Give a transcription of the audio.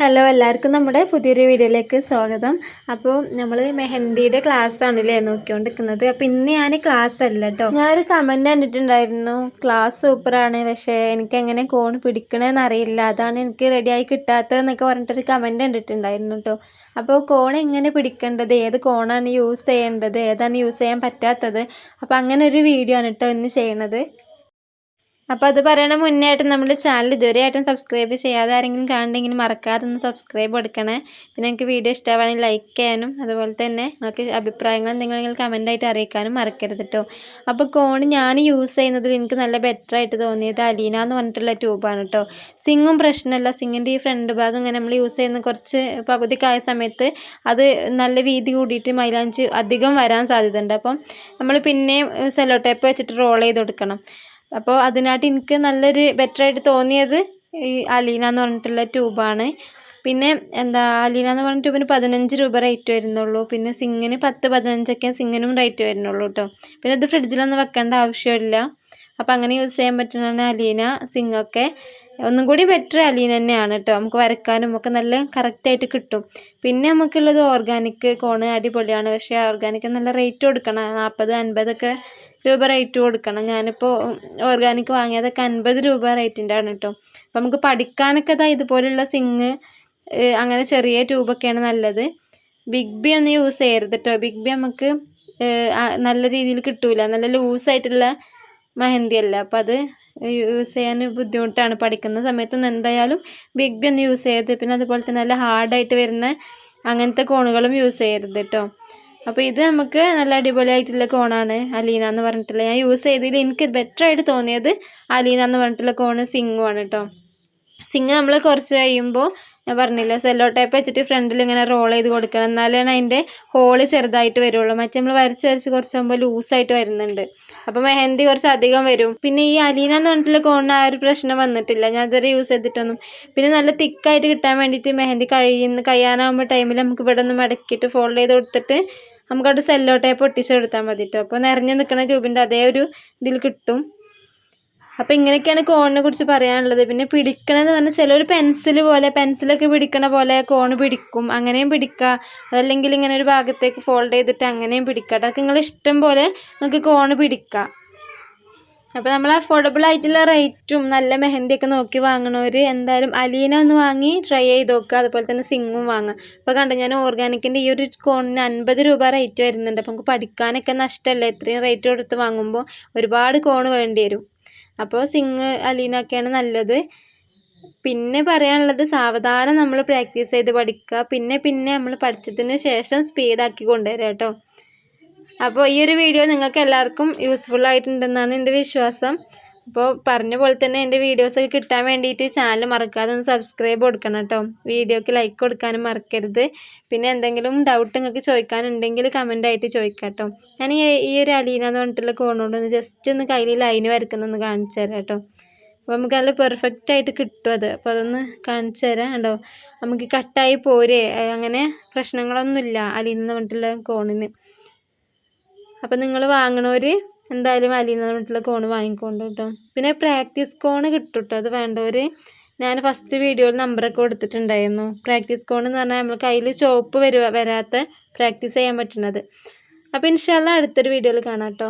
Hello എല്ലാവർക്കും നമ്മുടെ പുതിയൊരു വീഡിയോയിലേക്ക് സ്വാഗതം. അപ്പോൾ നമ്മൾ മെഹന്തിയുടെ ക്ലാസ് ആണല്ലേ നോക്കിക്കൊണ്ടിരിക്കുന്നത്. അപ്പോൾ ഇന്ന് ഞാൻ ക്ലാസ് അല്ല കേട്ടോ ഞാനൊരു കമന്റ് കണ്ടിട്ടുണ്ടായിരുന്നു. ക്ലാസ് സൂപ്പറാണ് പക്ഷേ എനിക്ക് എങ്ങനെ കോൺ പിടിക്കണമെന്ന് അറിയില്ല. അതാണ് എനിക്ക് റെഡിയായി കിട്ടാത്തതെന്നൊക്കെ പറഞ്ഞിട്ടൊരു കമന്റ് കണ്ടിട്ടുണ്ടായിരുന്നു കേട്ടോ അപ്പോൾ കോൺ എങ്ങനെ പിടിക്കേണ്ടത്? ഏത് കോണാണ് യൂസ് ചെയ്യേണ്ടത്? ഏതാണ് യൂസ് ചെയ്യാൻ പറ്റാത്തത്? അപ്പോൾ അങ്ങനെ ഒരു വീഡിയോ ആണ് കേട്ടോ ഇന്ന് ചെയ്യണത്. അപ്പോൾ അത് പറയണ മുന്നേ ആയിട്ട് നമ്മുടെ ചാനൽ ഇതുവരെ ആയിട്ടും സബ്സ്ക്രൈബ് ചെയ്യാതെ ആരെങ്കിലും കാണുന്നെങ്കിൽ മറക്കാതെ ഒന്ന് സബ്സ്ക്രൈബ് കൊടുക്കണേ. പിന്നെ നിങ്ങൾക്ക് വീഡിയോ ഇഷ്ടമാണെങ്കിൽ ലൈക്ക് ചെയ്യാനും അതുപോലെ തന്നെ നിങ്ങൾക്ക് അഭിപ്രായങ്ങൾ എന്തെങ്കിലും കമന്റായിട്ട് അറിയിക്കാനും മറക്കരുത് കേട്ടോ അപ്പോൾ കോൺ ഞാൻ യൂസ് ചെയ്യുന്നതിൽ എനിക്ക് നല്ല ബെറ്റർ ആയിട്ട് തോന്നിയത് അലീന എന്ന് പറഞ്ഞിട്ടുള്ള ട്യൂബാണ് കേട്ടോ സിങ്ങും പ്രശ്നമല്ല സിങ്ങിന്റെ ഈ ഫ്രണ്ട് ഭാഗം ഇങ്ങനെ നമ്മൾ യൂസ് ചെയ്യുന്ന കുറച്ച് പകുതിക്കായ സമയത്ത് അത് നല്ല വീതി കൂടിയിട്ട് മൈലാഞ്ച് അധികം വരാൻ സാധ്യതയുണ്ട്. അപ്പം നമ്മൾ പിന്നെയും സെല്ലോ ടേപ്പ് വെച്ചിട്ട് റോൾ ചെയ്ത് കൊടുക്കണം. അപ്പോൾ അതിനായിട്ട് എനിക്ക് നല്ലൊരു ബെറ്ററായിട്ട് തോന്നിയത് ഈ അലീന എന്ന് പറഞ്ഞിട്ടുള്ള ട്യൂബാണ് പിന്നെ എന്താ അലീന എന്ന് പറഞ്ഞ ട്യൂബിന് പതിനഞ്ച് രൂപ റേറ്റ് വരുന്നുള്ളൂ. പിന്നെ സിങ്ങിന് പത്ത് പതിനഞ്ചൊക്കെ സിങ്ങിനും റേറ്റ് വരുന്നുള്ളൂ കേട്ടോ പിന്നെ ഇത് ഫ്രിഡ്ജിലൊന്നും വെക്കേണ്ട ആവശ്യമില്ല. അപ്പോൾ അങ്ങനെ യൂസ് ചെയ്യാൻ പറ്റുന്നതാണ് അലീന സിങ്ങൊക്കെ ഒന്നും കൂടി ബെറ്റർ അലീന തന്നെയാണ് കേട്ടോ നമുക്ക് വരക്കാനും ഒക്കെ നല്ല കറക്റ്റായിട്ട് കിട്ടും. പിന്നെ നമുക്കുള്ളത് ഓർഗാനിക് കോണ് അടിപൊളിയാണ്. പക്ഷേ ഓർഗാനിക് നല്ല റേറ്റ് കൊടുക്കണം. നാൽപ്പത് അൻപതൊക്കെ രൂപ റേറ്റ് കൊടുക്കണം. ഞാനിപ്പോൾ ഓർഗാനിക് വാങ്ങിയതൊക്കെ അൻപത് രൂപ റേറ്റിന്റെ ആണ് കേട്ടോ അപ്പം നമുക്ക് പഠിക്കാനൊക്കെ ഇതാ ഇതുപോലുള്ള സിങ് അങ്ങനെ ചെറിയ ട്യൂബൊക്കെയാണ് നല്ലത്. ബിഗ് ബി ഒന്നും യൂസ് ചെയ്യരുത് കേട്ടോ ബിഗ് ബി നമുക്ക് നല്ല രീതിയിൽ കിട്ടൂല. നല്ല ലൂസായിട്ടുള്ള മെഹന്തി അല്ല. അപ്പം അത് യൂസ് ചെയ്യാൻ ബുദ്ധിമുട്ടാണ്. പഠിക്കുന്ന സമയത്തൊന്നും എന്തായാലും ബിഗ് ബി ഒന്ന് യൂസ് ചെയ്യരുത്. പിന്നെ അതുപോലെ തന്നെ നല്ല ഹാർഡായിട്ട് വരുന്ന അങ്ങനത്തെ കോണുകളും യൂസ് ചെയ്യരുത് കേട്ടോ അപ്പോൾ ഇത് നമുക്ക് നല്ല അടിപൊളിയായിട്ടുള്ള കോണാണ് അലീന എന്ന് പറഞ്ഞിട്ടുള്ള ഞാൻ യൂസ് ചെയ്തതിൽ എനിക്ക് ബെറ്റർ ആയിട്ട് തോന്നിയത് അലീന എന്ന് പറഞ്ഞിട്ടുള്ള കോണ് സിങ്ങുമാണ് കേട്ടോ സിങ് നമ്മൾ കുറച്ച് കഴിയുമ്പോൾ ഞാൻ പറഞ്ഞില്ല സെല്ലോ ടൈപ്പ് വെച്ചിട്ട് ഫ്രണ്ടിൽ ഇങ്ങനെ റോൾ ചെയ്ത് കൊടുക്കണം. എന്നാലാണ് അതിന്റെ ഹോൾ ചെറുതായിട്ട് വരുള്ളൂ. മറ്റേ നമ്മൾ വരച്ച് വരച്ച് കുറച്ചാകുമ്പോൾ ലൂസായിട്ട് വരുന്നുണ്ട്. അപ്പോൾ മെഹന്തി കുറച്ച് അധികം വരും. പിന്നെ ഈ അലീന എന്ന് പറഞ്ഞിട്ടുള്ള കോണിന് ആ ഒരു പ്രശ്നം വന്നിട്ടില്ല. ഞാൻ ഇതുവരെ യൂസ് ചെയ്തിട്ടൊന്നും. പിന്നെ നല്ല തിക്കായിട്ട് കിട്ടാൻ വേണ്ടിയിട്ട് മെഹന്തി കഴിയുന്ന കഴിയാനാകുമ്പോൾ ടൈമിൽ നമുക്ക് ഇവിടെ ഒന്ന് മടക്കിയിട്ട് ഫോൾഡ് ചെയ്ത് കൊടുത്തിട്ട് നമുക്കവിടെ സെല്ലോ ടേപ്പ് ഒട്ടിച്ച് കൊടുത്താൽ മതി കേട്ടോ അപ്പോൾ നിറഞ്ഞു നിൽക്കുന്ന ട്യൂബിന്റെ അതേ ഒരു ഇതിൽ കിട്ടും. അപ്പോൾ ഇങ്ങനെയൊക്കെയാണ് കോണിനെ കുറിച്ച് പറയാനുള്ളത്. പിന്നെ പിടിക്കണമെന്ന് പറഞ്ഞാൽ ചിലർ പെൻസിൽ പോലെ പെൻസിലൊക്കെ പിടിക്കണ പോലെ കോണ് പിടിക്കും. അങ്ങനെയും പിടിക്കുക അതല്ലെങ്കിൽ ഇങ്ങനെ ഒരു ഭാഗത്തേക്ക് ഫോൾഡ് ചെയ്തിട്ട് അങ്ങനെയും പിടിക്കുക അതൊക്കെ നിങ്ങൾ ഇഷ്ടം പോലെ നിങ്ങൾക്ക് കോണ് പിടിക്കാം. അപ്പോൾ നമ്മൾ അഫോർഡബിൾ ആയിട്ടുള്ള റേറ്റും നല്ല മെഹന്തിയൊക്കെ നോക്കി വാങ്ങണവർ എന്തായാലും അലീന ഒന്ന് വാങ്ങി ട്രൈ ചെയ്ത് നോക്കുക അതുപോലെ തന്നെ സിങ്ങും വാങ്ങുക അപ്പോൾ കണ്ടു ഞാൻ ഓർഗാനിക്കിന്റെ ഈ ഒരു കോണിന് അൻപത് രൂപ റേറ്റ് വരുന്നുണ്ട്. അപ്പോൾ നമുക്ക് പഠിക്കാനൊക്കെ നഷ്ടമല്ല ഇത്രയും റേറ്റ് കൊടുത്ത് വാങ്ങുമ്പോൾ ഒരുപാട് കോണ് വേണ്ടി വരും. അപ്പോൾ സിങ് അലീനൊക്കെയാണ് നല്ലത്. പിന്നെ പറയാനുള്ളത് സാവധാനം നമ്മൾ പ്രാക്ടീസ് ചെയ്ത് പഠിക്കുക. പിന്നെ പിന്നെ നമ്മൾ പഠിച്ചതിന് ശേഷം സ്പീഡാക്കി കൊണ്ടുവരിക കേട്ടോ. അപ്പോൾ ഈ ഒരു വീഡിയോ നിങ്ങൾക്ക് എല്ലാവർക്കും യൂസ്ഫുൾ ആയിട്ടുണ്ടെന്നാണ് എന്റെ വിശ്വാസം. അപ്പോൾ പറഞ്ഞ പോലെ തന്നെ എന്റെ വീഡിയോസൊക്കെ കിട്ടാൻ വേണ്ടിയിട്ട് ചാനൽ മറക്കാതെ ഒന്ന് സബ്സ്ക്രൈബ് കൊടുക്കണം കേട്ടോ. വീഡിയോക്ക് ലൈക്ക് കൊടുക്കാനും മറക്കരുത്. പിന്നെ എന്തെങ്കിലും ഡൗട്ട് നിങ്ങൾക്ക് ചോദിക്കാനുണ്ടെങ്കിൽ കമന്റായിട്ട് ചോദിക്കാം കേട്ടോ. ഞാൻ ഈ ഒരു അലീന എന്ന് പറഞ്ഞിട്ടുള്ള കോണോട് ഒന്ന് ജസ്റ്റ് ഒന്ന് കയ്യിൽ ലൈന് വരക്കുന്നൊന്ന് കാണിച്ചു തരാം കേട്ടോ. അപ്പോൾ നമുക്ക് നല്ല പെർഫെക്റ്റ് ആയിട്ട് കിട്ടും അത്. അപ്പോൾ അതൊന്ന് കാണിച്ചു തരാം കേട്ടോ. നമുക്ക് കട്ടായി പോരെ. അങ്ങനെ പ്രശ്നങ്ങളൊന്നുമില്ല അലീന എന്ന് പറഞ്ഞിട്ടുള്ള കോണിന് അപ്പം നിങ്ങൾ വാങ്ങണവർ എന്തായാലും അലീന പറഞ്ഞിട്ടുള്ള കോൺ വാങ്ങിക്കൊണ്ട് കേട്ടോ പിന്നെ പ്രാക്ടീസ് കിട്ടും കേട്ടോ അത് വേണ്ടവർ ഞാൻ ഫസ്റ്റ് വീഡിയോയിൽ നമ്പറൊക്കെ കൊടുത്തിട്ടുണ്ടായിരുന്നു. പ്രാക്ടീസ് കോൺ എന്ന് പറഞ്ഞാൽ നമ്മൾ കയ്യിൽ ചോപ്പ് വരുക വരാത്ത പ്രാക്ടീസ് ചെയ്യാൻ പറ്റുന്നത് അപ്പോൾ ഇൻഷാല്ല അടുത്തൊരു വീഡിയോയിൽ കാണാം കേട്ടോ